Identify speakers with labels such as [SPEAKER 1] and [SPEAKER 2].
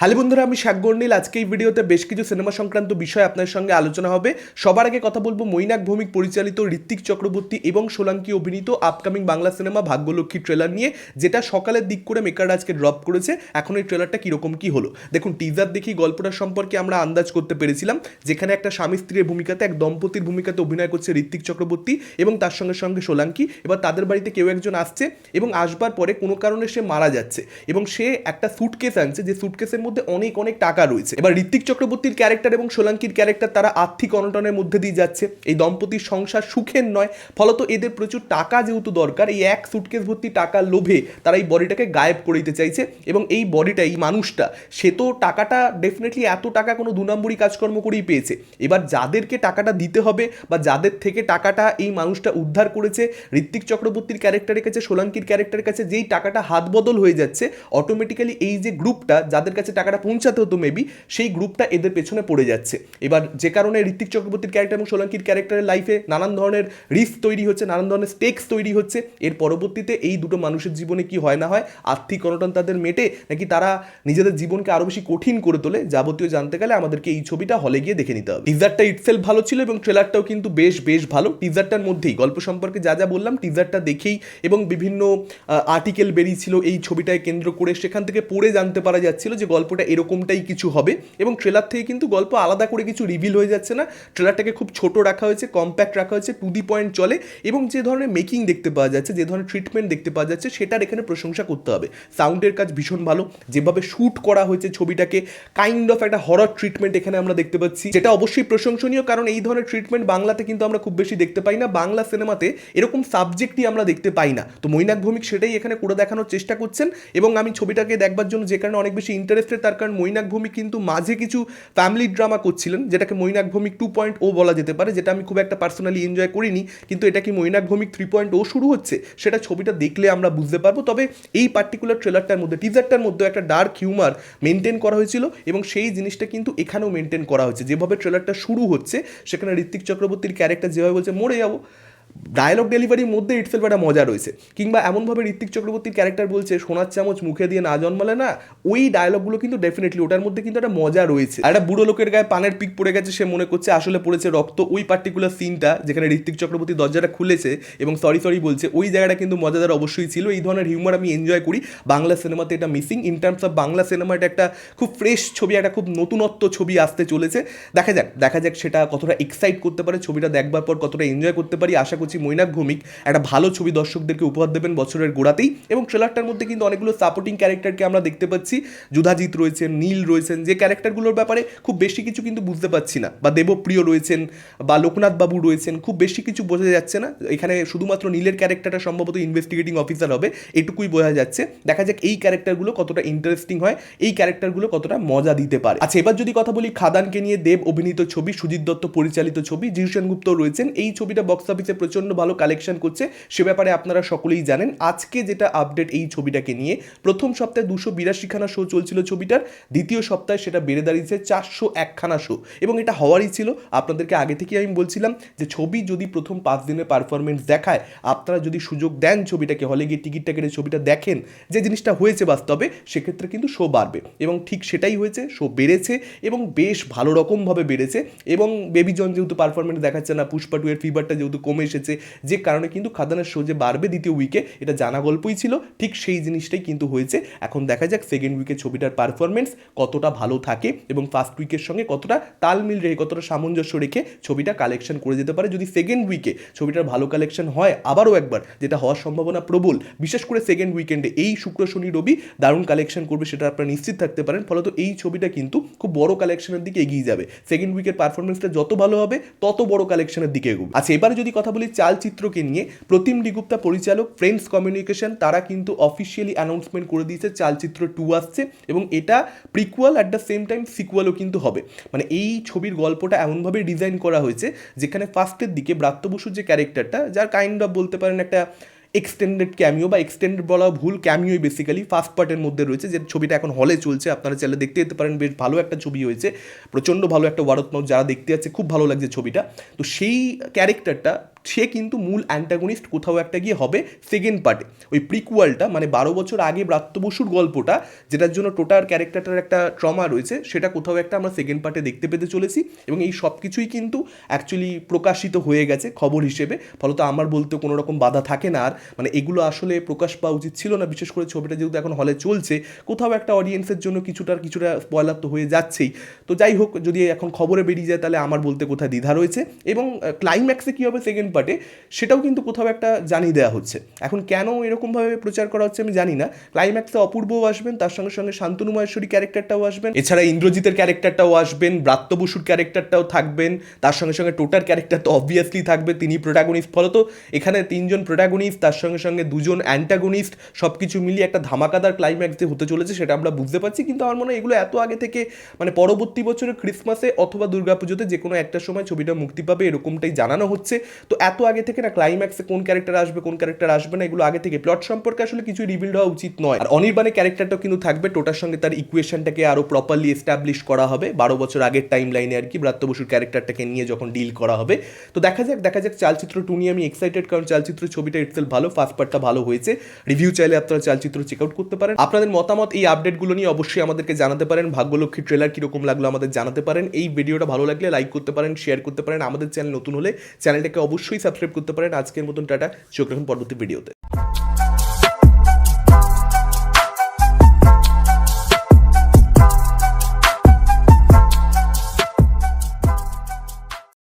[SPEAKER 1] Hello বন্ধুরা, আমি শাকগর্নীল আজকে এই ভিডিওতে বেশ কিছু সিনেমা সংক্রান্ত বিষয় আপনার সঙ্গে আলোচনা হবে। সবার আগে কথা বলব মৈনাক ভৌমিক পরিচালিত ঋত্বিক চক্রবর্তী এবং সোলাঙ্কি অভিনীত upcoming Bangla cinema Bhagyalakshmi trailer নিয়ে, যেটা সকালের দিক করে মেকার আজকে ড্রপ করেছে। এখন এই ট্রেলারটা কীরকম, কী হলো? দেখুন টিজার দেখি গল্পটা সম্পর্কে আমরা আন্দাজ করতে পেরেছিলাম, যেখানে একটা স্বামী স্ত্রীর ভূমিকাতে, এক দম্পতির ভূমিকাতে অভিনয় করছে ঋত্বিক চক্রবর্তী এবং তার সঙ্গে সঙ্গে সোলাঙ্কি। এবার তাদের বাড়িতে কেউ একজন আসছে এবং আসবার পরে কোনো কারণে সে মারা যাচ্ছে এবং সে একটা সুটকেস আনছে। যে সুটকেসের মধ্যে অনেক অনেক টাকা রয়েছে। এবার ঋত্বিক চক্রবর্তীর ক্যারেক্টার এবং সোলাঙ্কির ক্যারেক্টার তারা আর্থিক অনটনের মধ্যে দিয়ে যাচ্ছে। এই দম্পতির সংসার সুখের নয়, ফলত এদের প্রচুর টাকা যেহেতু দরকার, এই এক সুটকেস ভর্তি টাকার লোভে তারা এই বডিটাকে গায়েব করে দিতে চাইছে এবং এই বডিটা, এই মানুষটা, সে তো টাকাটা ডেফিনেটলি এত টাকা কোনো দু নম্বরই কাজকর্ম করেই পেয়েছে। এবার যাদেরকে টাকাটা দিতে হবে বা যাদের থেকে টাকাটা এই মানুষটা উদ্ধার করেছে, ঋত্বিক চক্রবর্তীর ক্যারেক্টারের কাছে, সোলাঙ্কির ক্যারেক্টারের কাছে যেই টাকাটা হাত বদল হয়ে যাচ্ছে অটোমেটিক্যালি এই যে গ্রুপটা যাদের কাছে টাকাটা পৌঁছাতে হতো মেবি সেই গ্রুপটা এদের পেছনে পড়ে যাচ্ছে। এবার যে কারণে ঋত্বিক চক্রবর্তীর ক্যারেক্টার এবং সোলাঙ্কির ক্যারেক্টারের লাইফে নানান ধরনের রিস্ক তৈরি হচ্ছে, নানান ধরনের স্টেক্স তৈরি হচ্ছে। এর পরবর্তীতে এই দুটো মানুষের জীবনে কি হয় না হয় আর্থিক অনটন তাদের মেটে নাকি তারা নিজেদের জীবনকে আরও বেশি কঠিন করে তোলে যাবতীয় জানতে গেলে আমাদেরকে এই ছবিটা হলে গিয়ে দেখে নিতে হবে। টিজারটা ইটসেলফ ভালো ছিল এবং ট্রেলারটাও কিন্তু বেশ বেশ ভালো। টিজারটার মধ্যেই গল্প সম্পর্কে যা যা বললাম টিজারটা দেখেই এবং বিভিন্ন আর্টিকেল বেরিয়েছিল এই ছবিটায় কেন্দ্র করে সেখান থেকে পড়ে জানতে পারা যাচ্ছিল যে গল্পটা এরকমটাই কিছু হবে এবং ট্রেলার থেকে কিন্তু গল্প আলাদা করে কিছু রিভিল হয়ে যাচ্ছে না। ট্রেলারটাকে খুব ছোট রাখা হয়েছে কম্প্যাক্ট রাখা হয়েছে টু দি পয়েন্ট চলে এবং যে ধরনের মেকিং দেখতে পাওয়া যাচ্ছে, যে ধরনের ট্রিটমেন্ট দেখতে পাওয়া যাচ্ছে, সেটার এখানে প্রশংসা করতে হবে। সাউন্ডের কাজ ভীষণ ভালো। যেভাবে শ্যুট করা হয়েছে ছবিটাকে কাইন্ড অফ একটা হরর ট্রিটমেন্ট এখানে আমরা দেখতে পাচ্ছি। যেটা অবশ্যই প্রশংসনীয় কারণ এই ধরনের ট্রিটমেন্ট বাংলাতে কিন্তু আমরা খুব বেশি দেখতে পাই না। বাংলা সিনেমাতে এরকম সাবজেক্টই আমরা দেখতে পাই না। তো মৈনাক ভৌমিক সেটাই এখানে করে দেখানোর চেষ্টা করছেন এবং আমি ছবিটাকে দেখবার জন্য যে কারণে অনেক বেশি ইন্টারেস্টেড তার কারণ মৈনাক ভৌমিক কিন্তু মাঝে কিছু ফ্যামিলি ড্রামা করছিলেন, যেটাকে Mainak Bhowmik two point O বলা যেতে পারে, যেটা আমি খুব একটা পার্সোনালি এনজয় করিনি, কিন্তু এটা কি Mainak Bhowmik three point O শুরু হচ্ছে? সেটা ছবিটা দেখলে আমরা বুঝতে পারব, তবে এই পার্টিকুলার ট্রেলারটার মধ্যে টিজারটার মধ্যে একটা ডার্ক হিউমার মেনটেন করা হয়েছিল এবং সেই জিনিসটা কিন্তু এখানেও মেনটেন করা হয়েছে। যেভাবে ট্রেলারটা শুরু হচ্ছে, সেখানে ঋত্বিক চক্রবর্তীর ক্যারেক্টার যেভাবে বলছে, মরে যাব। ডায়লগ ডেলিভারির মধ্যে ইটসেলফ একটা মজা রয়েছে। কিংবা এমনভাবে ঋত্বিক চক্রবর্তীর ক্যারেক্টার বলছে, সোনার চামচ মুখে দিয়ে না জন্মালে না, ওই ডায়লগগুলো কিন্তু ডেফিনেটলি ওটার মধ্যে কিন্তু একটা মজা রয়েছে। একটা বুড়ো লোকের গায়ে পানের পিক পড়ে গেছে, সে মনে করছে আসলে পড়েছে রক্ত। ওই পার্টিকুলার সিনটা যেখানে ঋত্বিক চক্রবর্তী দরজাটা খুলেছে এবং সরি সরি বলছে, ওই জায়গাটা কিন্তু মজাদার অবশ্যই ছিল। এই ধরনের হিউমার আমি এনজয় করি। বাংলা সিনেমাতে এটা missing in terms of Bangla cinema এটা একটা খুব ফ্রেশ ছবি, একটা খুব নতুনত্ব ছবি আসতে চলেছে। দেখা যাক দেখা যাক সেটা কতটা এক্সাইট করতে পারে। ছবিটা দেখবার পর কতটা এনজয় করতে পারি। আশা করছি মৈনাক ভৌমিক একটা ভালো ছবি দর্শকদেরকে উপহার দেবেন বছরের গোড়াতেই। এবং ট্রেলারটার মধ্যে কিন্তু অনেকগুলো সাপোর্টিং ক্যারেক্টারকে আমরা দেখতে পাচ্ছি। যুধাজিৎ রয়েছেন, নীল রয়েছেন, যে ক্যারেক্টারগুলোর ব্যাপারে খুব বেশি কিছু কিন্তু বুঝতে পারছি না। বা দেবপ্রিয় রয়েছেন, বা লোকনাথ বাবু রয়েছেন, খুব বেশি কিছু বোঝা যাচ্ছে না। এখানে শুধুমাত্র নীলের ক্যারেক্টারটা সম্ভবত ইনভেস্টিগেটিং অফিসার হবে, এটুকুই বোঝা যাচ্ছে। দেখা যাক এই ক্যারেক্টারগুলো কতটা ইন্টারেস্টিং হয়, এই ক্যারেক্টারগুলো কতটা মজা দিতে পারে। আচ্ছা এবার যদি কথা বলি খাদানকে নিয়ে দেব অভিনীত ছবি, সুজিত দত্ত পরিচালিত ছবি জিউসেন গুপ্ত রয়েছেন। এই ছবিটা বক্স অফিসে প্রচণ্ড ভালো কালেকশন করছে, সে ব্যাপারে আপনারা সকলেই জানেন। আজকে যেটা আপডেট এই ছবিটাকে নিয়ে, প্রথম সপ্তাহে দুশো বিরাশিখানা শো চলছিল ছবিটার, দ্বিতীয় সপ্তাহে সেটা বেড়ে দাঁড়িয়েছে চারশো একখানা শো এবং এটা হওয়ারই ছিল। আপনাদেরকে আগে থেকেই আমি বলছিলাম যে ছবি যদি প্রথম পাঁচ দিনের পারফরমেন্স দেখায়, আপনারা যদি সুযোগ দেন ছবিটাকে হলে গিয়ে টিকিটটা কেটে ছবিটা দেখেন, যে জিনিসটা হয়েছে বাস্তবে, সেক্ষেত্রে কিন্তু শো বাড়বে। এবং ঠিক সেটাই হয়েছে শো বেড়েছে এবং বেশ ভালো রকমভাবে বেড়েছে। এবং বেবি জন যেহেতু পারফরমেন্স দেখাচ্ছে না, পুষ্পা টু এর ফিভারটা যেহেতু কমে যে কারণে কিন্তু খাদানের শো যে বাড়বে দ্বিতীয় উইকে এটা জানা গল্পই ছিল, ঠিক সেই জিনিসটাই কিন্তু হয়েছে। এখন দেখা যাক সেকেন্ড উইকে ছবিটার পারফরমেন্স কতটা ভালো থাকে এবং ফার্স্ট উইকের সঙ্গে কতটা তালমিল রেখে, কতটা সামঞ্জস্য রেখে ছবিটা কালেকশন করে যেতে পারে। যদি সেকেন্ড উইকে ছবিটার ভালো কালেকশন হয় আবারও একবার, যেটা হওয়ার সম্ভাবনা প্রবল, বিশেষ করে সেকেন্ড উইকেন্ডে এই শুক্র, শনি, রবি দারুণ কালেকশন করবে সেটা আপনারা নিশ্চিত থাকতে পারেন, ফলত এই ছবিটা কিন্তু খুব বড় কালেকশনের দিকে এগিয়ে যাবে। সেকেন্ড উইকের পারফরমেন্সটা যত ভালো হবে, তত বড় কালেকশনের দিকে এগোবে। আচ্ছা এবারে যদি কথা বলি চালচিত্রকে নিয়ে প্রতিম ডিগুপ্তা পরিচালক ফ্রেন্ডস কমিউনিকেশন তারা কিন্তু অফিসিয়ালি অ্যানাউন্সমেন্ট করে দিয়েছে, চালচিত্র টু আসছে এবং এটা prequel at the same time সিকুয়ালও কিন্তু হবে। মানে এই ছবির গল্পটা এমনভাবে ডিজাইন করা হয়েছে, যেখানে ফার্স্টের দিকে ব্রাত্য বসুর যে ক্যারেক্টারটা যার কাইন্ড অফ বলতে পারেন একটা এক্সটেন্ডেড ক্যামিও বা এক্সটেন্ডেড বলা ভুল ক্যামিওই বেসিক্যালি ফার্স্ট পার্টের মধ্যে রয়েছে, যে ছবিটা এখন হলে চলছে, আপনারা চাইলে দেখতে যেতে পারেন, বেশ ভালো একটা ছবি হয়েছে, প্রচণ্ড ভালো একটা ওয়ারতমাও যারা দেখতে যাচ্ছে, খুব ভালো লাগছে ছবিটা। তো সেই ক্যারেক্টারটা সে কিন্তু মূল অ্যান্টাগনিস্ট কোথাও একটা গিয়ে হবে সেকেন্ড পার্টে ওই প্রিকুয়ালটা মানে বারো বছর আগে ব্রাত্য বসুর গল্পটা, যেটার জন্য টোটার ক্যারেক্টারটার একটা ট্রমা রয়েছে, সেটা কোথাও একটা আমরা সেকেন্ড পার্টে দেখতে পেতে চলেছি এবং এই সব কিছুই কিন্তু অ্যাকচুয়ালি প্রকাশিত হয়ে গেছে খবর হিসেবে। ফলত আমার বলতে কোনো রকম বাধা থাকে না আর মানে এগুলো আসলে প্রকাশ পাওয়া উচিত ছিল না, বিশেষ করে ছবিটা যেহেতু এখন হলে চলছে, কোথাও একটা অডিয়েন্সের জন্য কিছুটা কিছুটা স্পয়লার তো হয়ে যাচ্ছেই। তো যাই হোক, যদি এখন খবরে বেরিয়ে যায় তাহলে আমার বলতে কোথায় দ্বিধা রয়েছে এবং ক্লাইম্যাক্সে কী হবে সেকেন্ড পার্টে সেটাও কিন্তু কোথাও একটা জানিয়ে দেওয়া হচ্ছে। এখন কেন এরকমভাবে প্রচার করা হচ্ছে আমি জানি না। ক্লাইম্যাক্সে অপূর্বও আসবেন, তার সঙ্গে সঙ্গে শান্তনু মহেশ্বরী ক্যারেক্টারটাও আসবেন। এছাড়া ইন্দ্রজিতের ক্যারেক্টারটাও আসবেন, ব্রাত্য বসুর ক্যারেক্টারটাও থাকবেন, তার সঙ্গে সঙ্গে টোটার ক্যারেক্টার তো অবভিয়াসলি থাকবে, তিনি প্রোটাগনিস্ট ফলত এখানে তিনজন প্রোটাগনিস্ট তার সঙ্গে সঙ্গে দুজন অ্যান্টাগনিস্ট সব কিছু মিলিয়ে একটা ধামাকাদার ক্লাইম্যাক্স যে হতে চলেছে সেটা আমরা বুঝতে পারছি। কিন্তু আমার মনে হয় এগুলো এত আগে থেকে মানে পরবর্তী বছরের ক্রিসমাসে অথবা দুর্গাপুজোতে যে কোনো একটা সময় ছবিটা মুক্তি পাবে, এরকমটাই জানানো হচ্ছে। তো এত আগে থেকে না ক্লাইম্যাক্সে কোন ক্যারেক্টার আসবে, কোন ক্যারেক্টার আসবে না, এগুলো আগে থেকে। প্লট সম্পর্কে আসলে কিছু রিভিল হওয়া উচিত নয়। আর অনির্বাণের ক্যারেক্টারটাও কিন্তু থাকবে, টোটার সঙ্গে তার ইকুয়েশনটাকে আরও প্রপারলি এস্টাবলিশ করা হবে। বারো বছর আগের টাইম লাইনে আর কি ব্রাত্য বসুর ক্যারেক্টারটাকে নিয়ে যখন ডিল করা হবে। তো দেখা যাক দেখা যাক চালচিত্র টু নিয়ে আমি এক্সাইটেড কারণ চালচিত্র ছবিটা ইটসেল ভালো ফার্স্ট পার্টটা ভালো হয়েছে। রিভিউ চাইলে আপনারা চালচিত্র চেক আউট করতে পারেন। আপনাদের মতামত এই আপডেটগুলো নিয়ে অবশ্যই আমাদেরকে জানাতে পারেন। ভাগ্যলক্ষ্মী ট্রেলার কীরকম লাগল আমাদের জানাতে পারেন। এই ভিডিওটা ভালো লাগলে লাইক করতে পারেন শেয়ার করতে পারেন। আমাদের চ্যানেল নতুন হলে চ্যানেলটাকে অবশ্যই সাবস্ক্রাইব করতে পারেন। আজকের মতন টাটা। চোখ রাখুন পরবর্তী ভিডিওতে